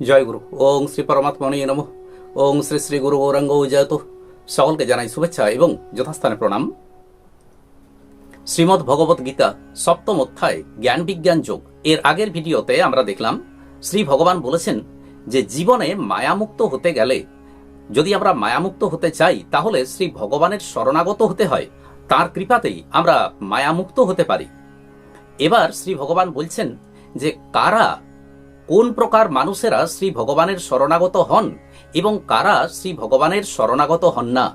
জয় গুরু। ওং শ্রী পরমাত্মনি নম। ওং শ্রী শ্রী গুরু গৌরাঙ্গ জয়ত সকলকে জানাই শুভেচ্ছা এবং যথাস্থানে প্রণাম। শ্রীমদ্ ভগবত গীতা সপ্তম অধ্যায়, জ্ঞান বিজ্ঞান যোগ। এর আগের ভিডিওতে আমরা দেখলাম, শ্রী ভগবান বলেছেন যে জীবনে মায়ামুক্ত হতে গেলে, যদি আমরা মায়ামুক্ত হতে চাই, তাহলে শ্রী ভগবানের শরণাগত হতে হয়। তার কৃপাতেই আমরা মায়ামুক্ত হতে পারি। এবার শ্রী ভগবান বলছেন যে কারা কোন প্রকার মানুষেরা শ্রী ভগবানের শরণাগত হন এবং কারা শ্রী ভগবানের শরণাগত হন না?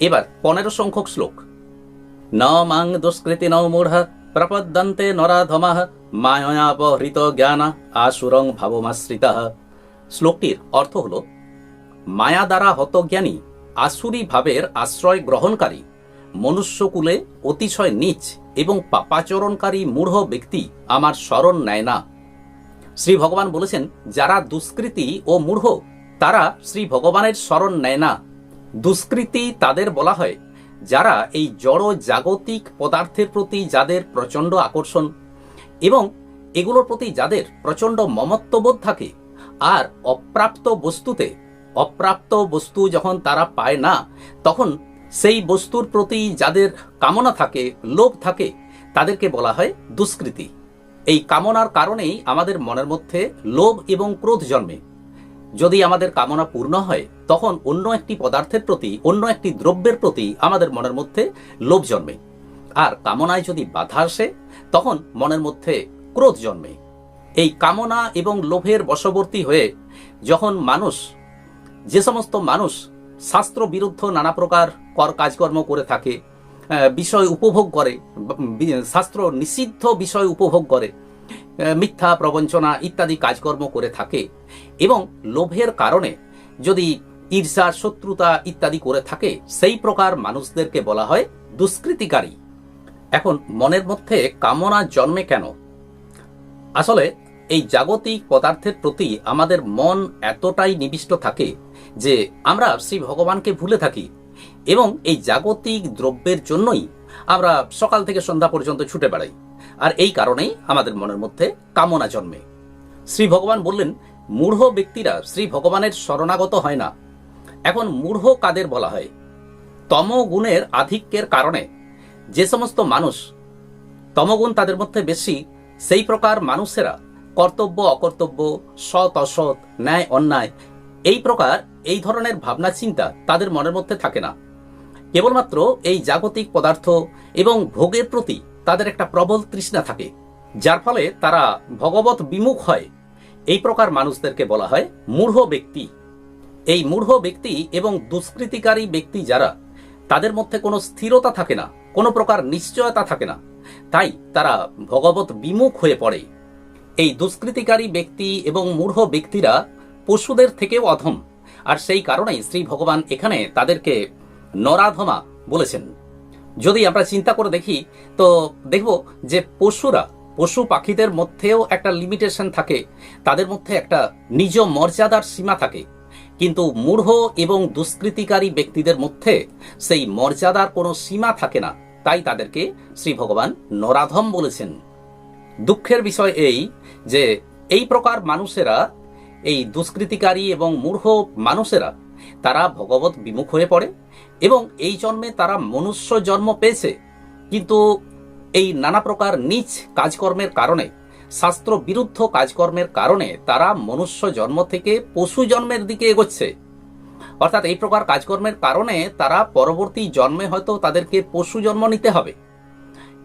এবার পনেরো সংখ্যক শ্লোক। ন মাং দুষ্কৃতি ন মূঢ়, প্রপদ্যন্তে নরাধমাহ মায়াপহৃত জ্ঞান আসুরং ভাবমাশ্রিতা। শ্লোকটির অর্থ হল, মায়া দ্বারা হতজ্ঞানী, আসুরি ভাবের আশ্রয় গ্রহণকারী, মনুষ্যকুলে অতিশয় নীচ এবং পাপাচরণকারী মূঢ় ব্যক্তি আমার স্মরণ নেয় না। শ্রী ভগবান বলেছেন, যারা দুষ্কৃতি ও মূঢ়, তারা শ্রী ভগবানের স্মরণ নেয় না। দুষ্কৃতি তাদের বলা হয়, যারা এই জড় জাগতিক পদার্থের প্রতি যাদের প্রচণ্ড আকর্ষণ এবং এগুলোর প্রতি যাদের প্রচণ্ড মমত্ববোধ থাকে, আর অপ্রাপ্ত বস্তুতে, অপ্রাপ্ত বস্তু যখন তারা পায় না, তখন সেই বস্তুর প্রতি যাদের কামনা থাকে, লোভ থাকে, তাদেরকে বলা হয় দুষ্কৃতি। এই কামনার কারণেই আমাদের মনের মধ্যে লোভ এবং ক্রোধ জন্মে। যদি আমাদের কামনা পূর্ণ হয়, তখন অন্য একটি পদার্থের প্রতি, অন্য একটি দ্রব্যের প্রতি আমাদের মনের মধ্যে লোভ জন্মে। আর কামনায় যদি বাধা আসে, তখন মনের মধ্যে ক্রোধ জন্মে। এই কামনা এবং লোভের বশবর্তী হয়ে যখন মানুষ, যে সমস্ত মানুষ শাস্ত্র বিরুদ্ধ নানা প্রকার কর কাজকর্ম করে থাকে বিষয় উপভোগ করে শাস্ত্র নিষিদ্ধ বিষয় উপভোগ করে মিথ্যা প্রবঞ্চনা ইত্যাদি কাজকর্ম করে থাকে এবং লোভের কারণে যদি ঈর্ষা শত্রুতা ইত্যাদি করে থাকে, সেই প্রকার মানুষদেরকে বলা হয় দুষ্কৃতিকারী। এখন মনের মধ্যে কামনা জন্মে কেন? আসলে এই জাগতিক পদার্থের প্রতি আমাদের মন এতটাই নিবিষ্ট থাকে যে আমরা শ্রী ভগবানকে ভুলে থাকি। এবং এই জাগতিক দ্রব্যের জন্যই আমরা সকাল থেকে সন্ধ্যা পর্যন্ত ছুটে বেড়াই। আর এই কারণেই আমাদের মনের মধ্যে কামনা জন্মে। শ্রী ভগবান বললেন, মূঢ় ব্যক্তিরা শ্রী ভগবানের শরণাগত হয় না। এখন মূঢ় কাদের বলা হয়? তমগুণের আধিক্যের কারণে যে সমস্ত মানুষ তমগুণ তাদের মধ্যে বেশি, সেই প্রকার মানুষেরা কর্তব্য, অকর্তব্য, সৎ, অসৎ, ন্যায়, অন্যায়, এই প্রকার, এই ধরনের ভাবনা চিন্তা তাদের মনের মধ্যে থাকে না। কেবলমাত্র এই জাগতিক পদার্থ এবং ভোগের প্রতি তাদের একটা প্রবল তৃষ্ণা থাকে, যার ফলে তারা ভগবত বিমুখ হয়। এই প্রকার মানুষদেরকে বলা হয় মূঢ় ব্যক্তি। এই মূঢ় ব্যক্তি এবং দুষ্কৃতিকারী ব্যক্তি যারা, তাদের মধ্যে কোনো স্থিরতা থাকে না, কোনো প্রকার নিশ্চয়তা থাকে না। তাই তারা ভগবত বিমুখ হয়ে পড়ে। এই দুষ্কৃতিকারী ব্যক্তি এবং মূঢ় ব্যক্তিরা পশুদের থেকেও অধম। আর সেই কারণেই শ্রী ভগবান এখানে তাদেরকে নরাধমা বলেছেন। যদি আমরা চিন্তা করে দেখি, তো দেখব যে পশুরা, পশু পাখিদের মধ্যেও একটা লিমিটেশন থাকে। তাদের মধ্যে একটা নিজ মর্যাদার সীমা থাকে। কিন্তু মূঢ় এবং দুষ্কৃতিকারী ব্যক্তিদের মধ্যে সেই মর্যাদার কোনো সীমা থাকে না। তাই তাদেরকে শ্রী ভগবান নরাধম বলেছেন। দুঃখের বিষয় এই যে, এই প্রকার মানুষেরা, এই দুষ্কৃতিকারী এবং মূঢ় মানুষেরা তারা ভগবত বিমুখ হয়ে পড়ে এবং এই জন্মে তারা মনুষ্য জন্ম পেয়েছে। কিন্তু এই নানা প্রকার নিজ কাজকর্মের কারণে, শাস্ত্র বিরুদ্ধ কাজকর্মের কারণে তারা মনুষ্য জন্ম থেকে পশু জন্মের দিকে এগোচ্ছে। অর্থাৎ এই প্রকার কাজকর্মের কারণে তারা পরবর্তী জন্মে হয়তো তাদেরকে পশু জন্ম নিতে হবে।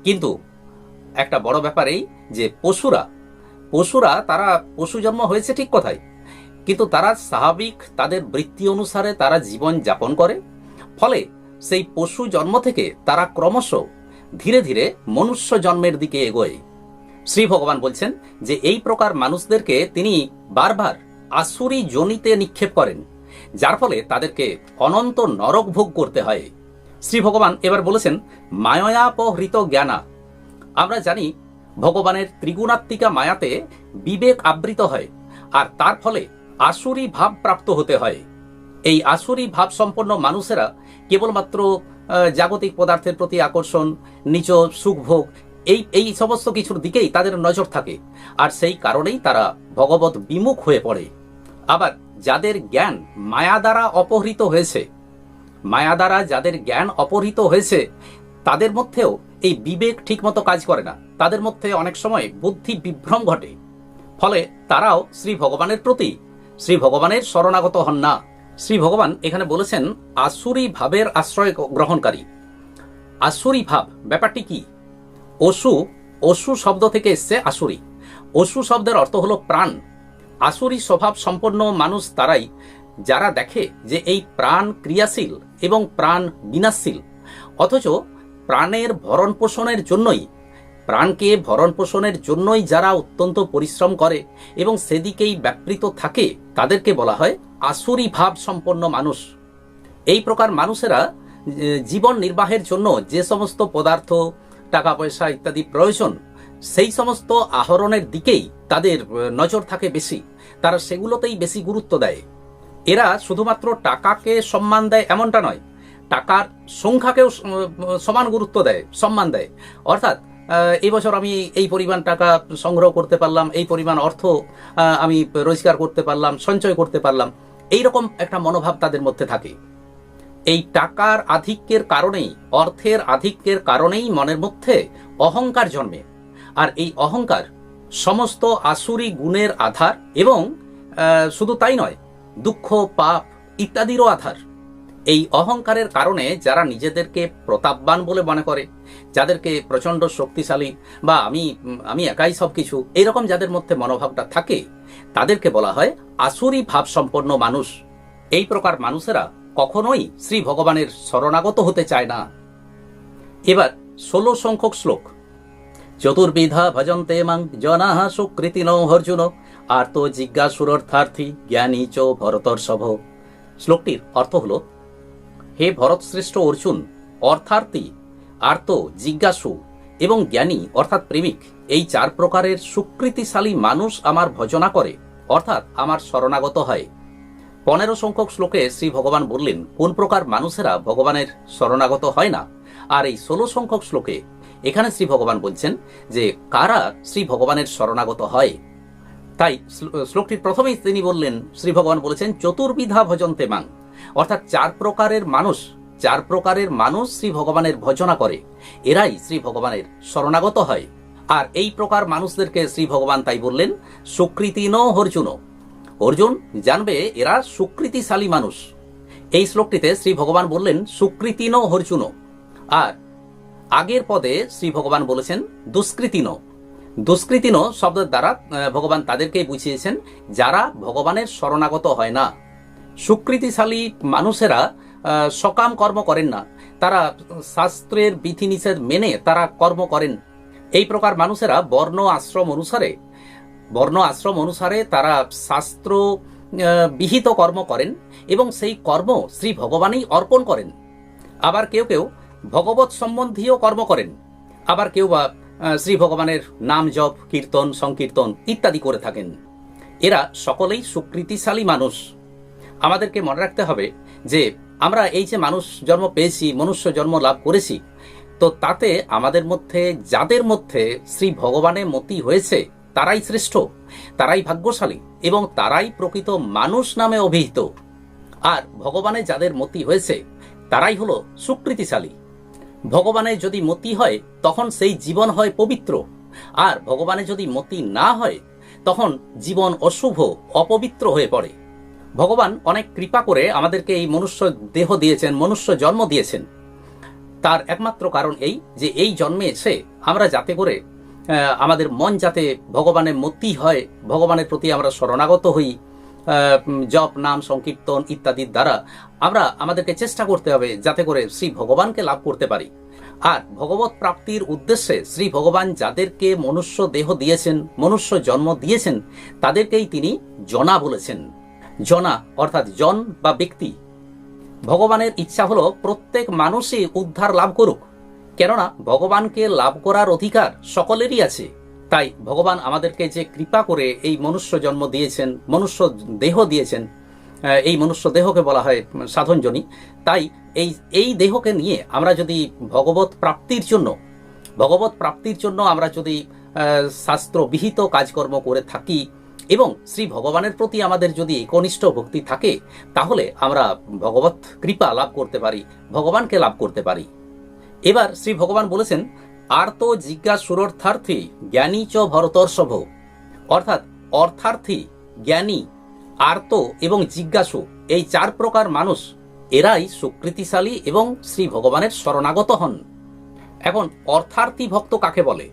কিন্তু একটা বড় ব্যাপার এই যে পশুরা পশুরা তারা পশু জন্ম হয়েছে ঠিক কথাই কিন্তু তারা স্বাভাবিক, তাদের বৃত্তি অনুসারে তারা জীবন যাপন করে। ফলে সেই পশু জন্ম থেকে তারা ক্রমশ ধীরে ধীরে মনুষ্য জন্মের দিকে এগোয়। শ্রী ভগবান বলছেন যে এই প্রকার মানুষদেরকে তিনি বারবার আসুরি জনিতে নিক্ষেপ করেন, যার ফলে তাদেরকে অনন্ত নরক ভোগ করতে হয়। শ্রী ভগবান এবার বলেছেন, মায়াপহৃত জ্ঞানা। আমরা জানি, ভগবানের ত্রিগুণাত্মিকা মায়াতে বিবেক আবৃত হয়, আর তার ফলে আসুরি ভাব প্রাপ্ত হতে হয়। এই আসুরি ভাব সম্পন্ন মানুষেরা কেবলমাত্র জাগতিক পদার্থের প্রতি আকর্ষণ নিজ সুখভোগ এই এই সমস্ত কিছুর দিকেই তাদের নজর থাকে। আর সেই কারণেই তারা ভগবত বিমুখ হয়ে পড়ে। আবার যাদের জ্ঞান মায়া দ্বারা অপহৃত হয়েছে, মায়া দ্বারা যাদের জ্ঞান অপহৃত হয়েছে, তাদের মধ্যেও এই বিবেক ঠিকমতো কাজ করে না। তাদের মধ্যে অনেক সময় বুদ্ধি বিভ্রম ঘটে। ফলে তারাও শ্রী ভগবানের প্রতি শ্রী ভগবানের শরণাগত হন না। শ্রী ভগবান এখানে বলেছেন, আসুরি ভাবের আশ্রয় গ্রহণকারী। আসুরি ভাব, ব্যাপারটি কি? অসু অসু শব্দ থেকে এসছে আসুরি। অসু শব্দের অর্থ হলো প্রাণ। আসুরি স্বভাব সম্পন্ন মানুষ তারাই, যারা দেখে যে এই প্রাণ ক্রিয়াশীল এবং প্রাণ বিনাশশীল। অথচ প্রাণের ভরণ পোষণের জন্যই প্রাণকে ভরণ পোষণের জন্যই যারা অত্যন্ত পরিশ্রম করে এবং সেদিকেই ব্যাপৃত থাকে, তাদেরকে বলা হয় আসুরি ভাব সম্পন্ন মানুষ। এই প্রকার মানুষেরা জীবন নির্বাহের জন্য যে সমস্ত পদার্থ টাকা পয়সা ইত্যাদি প্রয়োজন, সেই সমস্ত আহরণের দিকেই তাদের নজর থাকে বেশি। তারা সেগুলোতেই বেশি গুরুত্ব দেয়। এরা শুধুমাত্র টাকাকে সম্মান দেয় এমনটা নয়, টাকার সংখ্যাকেও সমান গুরুত্ব দেয়, সম্মান দেয়। অর্থাৎ এই বছর আমি এই পরিমাণ টাকা সংগ্রহ করতে পারলাম, এই পরিমাণ অর্থ আমি রোজগার করতে পারলাম, সঞ্চয় করতে পারলাম এই রকম একটা মনোভাব তাদের মধ্যে থাকে। এই টাকার আধিক্যের কারণেই, অর্থের আধিক্যের কারণেই মনের মধ্যে অহংকার জন্মে। আর এই অহংকার সমস্ত আসুরি গুণের আধার এবং শুধু তাই নয়, দুঃখ, পাপ ইত্যাদিরও আধার। এই অহংকারের কারণে যারা নিজেদেরকে প্রতাপবান বলে মনে করে, যাদেরকে প্রচণ্ড শক্তিশালী বা আমি আমি একাই সব কিছু এইরকম যাদের মধ্যে মনোভাবটা থাকে, তাদেরকে বলা হয় আসুরি ভাব সম্পন্ন মানুষ। এই প্রকার মানুষেরা কখনোই শ্রী ভগবানের শরণাগত হতে চায় না। এবার ষোলো সংখ্যক শ্লোক। চতুর্বিধা ভজন্তে মাং জনাহ সুকৃতিন অর্জুন, আর্ত জিজ্ঞাসুরর্থার্থী জ্ঞানী চ ভরতর্ষভ। শ্লোকটির অর্থ হল হে ভরতশ্রেষ্ঠ অর্জুন অর্থার্থী আর্ত, জিজ্ঞাসু এবং জ্ঞানী, অর্থাৎ প্রেমিক, এই চার প্রকারের সুকৃতিশালী মানুষ আমার ভজনা করে, অর্থাৎ আমার শরণাগত হয়। পনেরো সংখ্যক শ্লোকে শ্রী ভগবান বললেন, কোন প্রকার মানুষেরা ভগবানের শরণাগত হয় না? আর এই ষোলো সংখ্যক শ্লোকে এখানে শ্রী ভগবান বলছেন যে, কারা শ্রী ভগবানের শরণাগত হয়? তাই শ্লোকটির প্রথমেই তিনি বললেন, শ্রী ভগবান বলেছেন, চতুর্বিধা ভজন্তে মাং। অর্থাৎ চার প্রকারের মানুষ, চার প্রকারের মানুষ শ্রী ভগবানের ভজনা করে। এরাই শ্রী ভগবানের শরণাগত হয়। আর এই প্রকার মানুষদেরকে শ্রী ভগবান তাই বললেন, সুকৃতি ন অর্জুন। অর্জুন জানবে এরা সুকৃতিশালী মানুষ। এই শ্লোকটিতে শ্রী ভগবান বললেন, সুকৃতি ন অর্জুন। আর আগের পদে শ্রী ভগবান বলেছেন দুষ্কৃতিন দুষ্কৃতিন শব্দের দ্বারা ভগবান তাদেরকেই বুঝিয়েছেন, যারা ভগবানের শরণাগত হয় না। সুকৃতিশালী মানুষেরা সকাম কর্ম করেন না। তারা শাস্ত্রের বিধিনিষেধ মেনে তারা কর্ম করেন। এই প্রকার মানুষেরা বর্ণ আশ্রম অনুসারে, বর্ণ আশ্রম অনুসারে তারা শাস্ত্র বিহিত কর্ম করেন এবং সেই কর্ম শ্রী ভগবানই অর্পণ করেন। আবার কেউ কেউ ভগবত সম্বন্ধীয় কর্ম করেন। আবার কেউ বা শ্রী ভগবানের নাম জপ, কীর্তন, সংকীর্তন ইত্যাদি করে থাকেন। এরা সকলেই সুকৃতিশালী মানুষ। আমাদেরকে মনে রাখতে হবে যে আমরা এই যে মানুষ জন্ম পেয়েছি, মনুষ্য জন্ম লাভ করেছি, তো তাতে আমাদের মধ্যে, যাদের মধ্যে শ্রী ভগবানের মতি হয়েছে, তারাই শ্রেষ্ঠ, তারাই ভাগ্যশালী এবং তারাই প্রকৃত মানুষ নামে অভিহিত। আর ভগবানে যাদের মতি হয়েছে, তারাই হলো সুকৃতিশালী। ভগবানের যদি মতি হয়, তখন সেই জীবন হয় পবিত্র। আর ভগবানের যদি মতি না হয়, তখন জীবন অশুভ, অপবিত্র হয়ে পড়ে। ভগবান অনেক কৃপা করে আমাদেরকে এই মনুষ্য দেহ দিয়েছেন, মনুষ্য জন্ম দিয়েছেন। তার একমাত্র কারণ এই যে এই জন্মে এসে আমরা যাতে করে আমাদের মন যাতে ভগবানের মতি হয়, ভগবানের প্রতি আমরা শরণাগত হই জপ, নাম, সংকীর্তন ইত্যাদির দ্বারা আমরা আমাদেরকে চেষ্টা করতে হবে যাতে করে শ্রী ভগবানকে লাভ করতে পারি। আর ভগবত প্রাপ্তির উদ্দেশ্যে শ্রী ভগবান যাদেরকে মনুষ্য দেহ দিয়েছেন, মনুষ্য জন্ম দিয়েছেন, তাদেরকেই তিনি জনা বলেছেন। জনা, অর্থাৎ জন বা ব্যক্তি। ভগবানের ইচ্ছা হলো প্রত্যেক মানুষই উদ্ধার লাভ করুক। কেননা ভগবানকে লাভ করার অধিকার সকলেরই আছে। তাই ভগবান আমাদেরকে যে কৃপা করে এই মনুষ্য জন্ম দিয়েছেন, মনুষ্য দেহ দিয়েছেন এই মনুষ্য দেহকে বলা হয় সাধনজনী, তাই এই এই দেহকে নিয়ে আমরা যদি ভগবত প্রাপ্তির জন্য, ভগবত প্রাপ্তির জন্য আমরা যদি শাস্ত্রবিহিত কাজকর্ম করে থাকি এবং শ্রী ভগবানের প্রতি আমাদের যদি একনিষ্ঠ ভক্তি থাকে, তাহলে আমরা ভগবত কৃপা লাভ করতে পারি, ভগবানকে লাভ করতে পারি। এবার শ্রী ভগবান বলেছেন আর আর্ত জিজ্ঞাসুরর্থার্থী জ্ঞানী চ ভরতর্ষভ। অর্থাৎ, অর্থার্থী জ্ঞানী, আর্ত এবং জিজ্ঞাসু, এই চার প্রকার মানুষ, এরাই সুকৃতিশালী এবং শ্রী ভগবানের শরণাগত হন। এখন, অর্থার্থী ভক্ত কাকে বলে?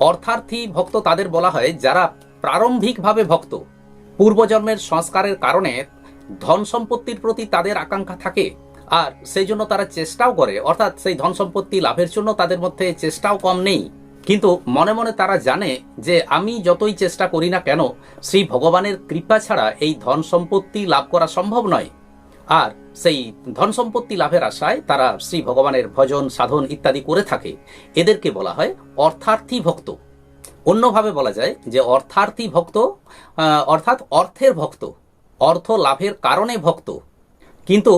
অর্থার্থী ভক্ত তাদের বলা হয় যারা প্রারম্ভিকভাবে ভক্ত। পূর্বজন্মের সংস্কারের কারণে ধন সম্পত্তির প্রতি তাদের আকাঙ্ক্ষা থাকে, আর সেই জন্য তারা চেষ্টাও করে। অর্থাৎ সেই ধন সম্পত্তি লাভের জন্য তাদের মধ্যে চেষ্টাও কম নেই। কিন্তু মনে মনে তারা জানে যে আমি যতই চেষ্টা করি না কেন, শ্রী ভগবানের কৃপা ছাড়া এই ধন সম্পত্তি লাভ করা সম্ভব নয়। আর সেই ধন সম্পত্তি লাভের আশায় তারা শ্রী ভগবানের ভজন, সাধন ইত্যাদি করে থাকে। এদেরকে বলা হয় অর্থার্থী ভক্ত। অন্যভাবে বলা যায় যে অর্থার্থী ভক্ত অর্থাৎ অর্থের ভক্ত, অর্থ লাভের কারণে ভক্ত। কিন্তু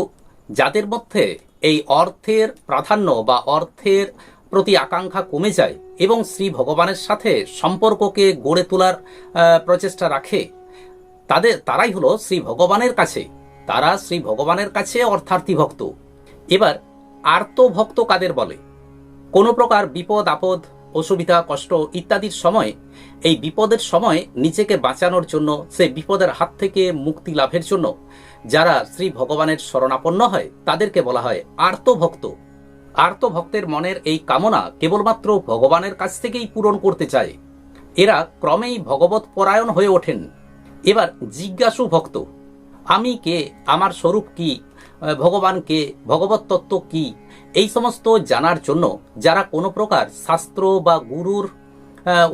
যাদের মধ্যে এই অর্থের প্রাধান্য বা অর্থের প্রতি আকাঙ্ক্ষা কমে যায় এবং শ্রী ভগবানের সাথে সম্পর্ককে গড়ে তোলার প্রচেষ্টা রাখে, তাদের, তারাই হলো শ্রী ভগবানের কাছে। তারা শ্রী ভগবানের কাছে অর্থার্থী ভক্ত। এবার আর্ত ভক্ত কাদের বলে? কোনো প্রকার বিপদ, আপদ অসুবিধা, কষ্ট ইত্যাদির সময়, এই বিপদের সময় নিজেকে বাঁচানোর জন্য, সে বিপদের হাত থেকে মুক্তি লাভের জন্য, যারা শ্রী ভগবানের শরণাপন্ন হয়, তাদেরকে বলা হয় আর্ত ভক্ত আর্ত ভক্তের মনের এই কামনা কেবলমাত্র ভগবানের কাছ থেকেই পূরণ করতে চায়। এরা ক্রমেই ভগবত পরায়ণ হয়ে ওঠেন। এবার জিজ্ঞাসু ভক্ত, আমি কে? আমার স্বরূপ কি? ভগবান কে? ভগবত তত্ত্ব কি? এই সমস্ত জানার জন্য যারা কোনো প্রকার শাস্ত্র বা গুরুর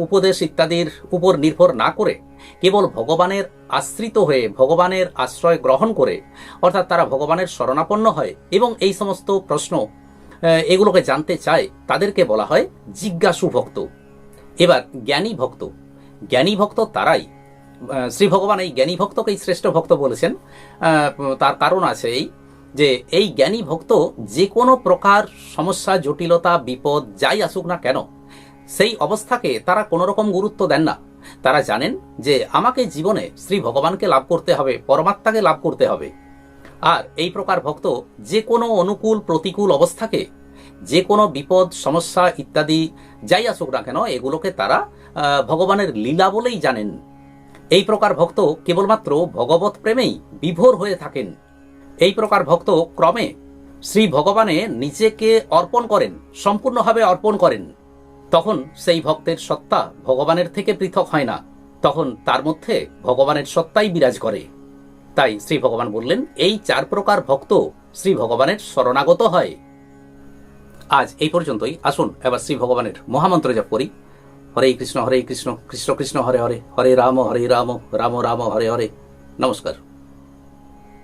উপদেশ ইত্যাদির উপর নির্ভর না করে কেবল ভগবানের আশ্রিত হয়ে ভগবানের আশ্রয় গ্রহণ করে, অর্থাৎ তারা ভগবানের শরণাপন্ন হয় এবং এই সমস্ত প্রশ্ন এগুলোকে জানতে চায়, তাদেরকে বলা হয় জিজ্ঞাসু ভক্ত। এবার জ্ঞানী ভক্ত। জ্ঞানী ভক্ত তারাই শ্রী ভগবান এই জ্ঞানী ভক্তকেই শ্রেষ্ঠ ভক্ত বলেছেন। তার কারণ আছে এই যে এই জ্ঞানী ভক্ত যে কোনো প্রকার সমস্যা, জটিলতা, বিপদ যাই আসুক না কেন, সেই অবস্থাকে তারা কোনো রকম গুরুত্ব দেন না। তারা জানেন যে আমাকে জীবনে শ্রী ভগবানকে লাভ করতে হবে, পরমাত্মাকে লাভ করতে হবে। আর এই প্রকার ভক্ত যে কোনো অনুকূল, প্রতিকূল অবস্থাকে, যে কোনো বিপদ, সমস্যা ইত্যাদি যাই আসুক না কেন, এগুলোকে তারা ভগবানের লীলা বলেই জানেন। এই প্রকার ভক্ত কেবলমাত্র ভগবত প্রেমেই বিভোর হয়ে থাকেন। এই প্রকার ভক্ত ক্রমে শ্রী ভগবানে নিজেকে অর্পণ করেন, সম্পূর্ণভাবে অর্পণ করেন। তখন সেই ভক্তের সত্তা ভগবানের থেকে পৃথক হয় না। তখন তার মধ্যে ভগবানের সত্তাই বিরাজ করে। তাই শ্রী ভগবান বললেন, এই চার প্রকার ভক্ত শ্রী ভগবানের শরণাগত হয়। আজ এই পর্যন্তই। আসুন, এবার শ্রী ভগবানের মহামন্ত্র জপ করি। হরে কৃষ্ণ হরে কৃষ্ণ কৃষ্ণ কৃষ্ণ, হরে হরে হরে রাম হরে রাম রাম রাম, হরে হরে। নমস্কার।